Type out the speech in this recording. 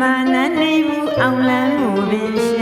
မာနန်းနေဘူးအောင်လန်းကိုပင်ရှိ